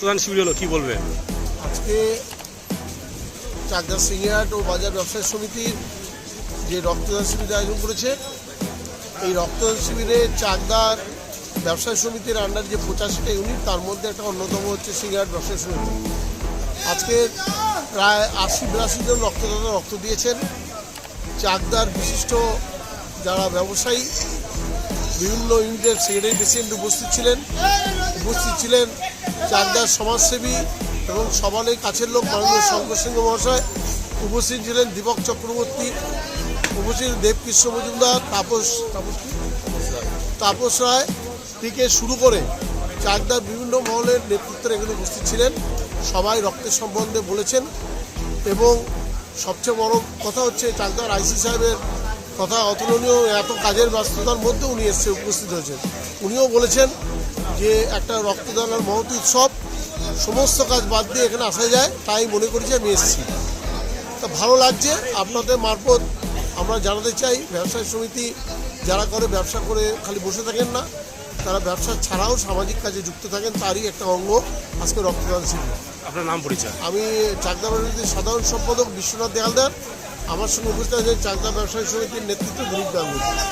রক্তদান শিবির হলো, কি বলবেন আজকে চাকদা সিনিয়ার্ট ও বাজার ব্যবসায়ী সমিতির যে রক্তদান শিবির আয়োজন করেছে, এই রক্তদান শিবিরে চাকদার ব্যবসায়ী সমিতির আন্ডার যে পঁচাশিটা ইউনিট তার মধ্যে একটা অন্যতম হচ্ছে সিনিয়ার্ট ব্যবসায়ী সমিতি। আজকে প্রায় আশি, বিরাশি জন রক্তদাতা রক্ত দিয়েছেন। চাকদার বিশিষ্ট যারা ব্যবসায়ী, বিভিন্ন ইউনিটের সেক্রেটারি প্রেসিডেন্ট উপস্থিত ছিলেন। উপস্থিত ছিলেন চাকদার সমাজসেবী এবং সবারই কাছের লোক মাননীয় শঙ্কর সিংহ মহাশয় উপস্থিত ছিলেন দীপক চক্রবর্তী, উপস্থিত দেবকৃষ্ণ মজুমদার, তাপস তাপস রায় থেকে শুরু করে চাকদার বিভিন্ন মহলের নেতৃত্বের এখানে উপস্থিত ছিলেন। সবাই রক্তের সম্বন্ধে বলেছেন এবং সবচেয়ে বড় কথা হচ্ছে চাকদার আইসি সাহেবের কথা অতুলনীয় এত কাজের ব্যস্ততার মধ্যে উনি এসে উপস্থিত হয়েছেন। উনিও বলেছেন যে একটা রক্তদানের মহৎ উৎসব সমস্ত কাজ বাদ দিয়ে এখানে আসা যায় তাই মনে করি যে আমি এসেছি। তা ভালো লাগছে আপনাদের মারফত আমরা জানাতে চাই ব্যবসায়ী সমিতি যারা করে ব্যবসা করে খালি বসে থাকেন না তারা ব্যবসা ছাড়াও সামাজিক কাজে যুক্ত থাকেন তারই একটা অঙ্গ আজকে রক্তদান শিবির। আপনার নাম পরিচয়? আমি চাকদা সাধারণ সম্পাদক বিশ্বনাথ দেহালদার আমার সঙ্গে উপস্থিত আছেন চাকদা ব্যবসায়ী সমিতির নেতৃত্ব দিলীপ গাঙ্গুলি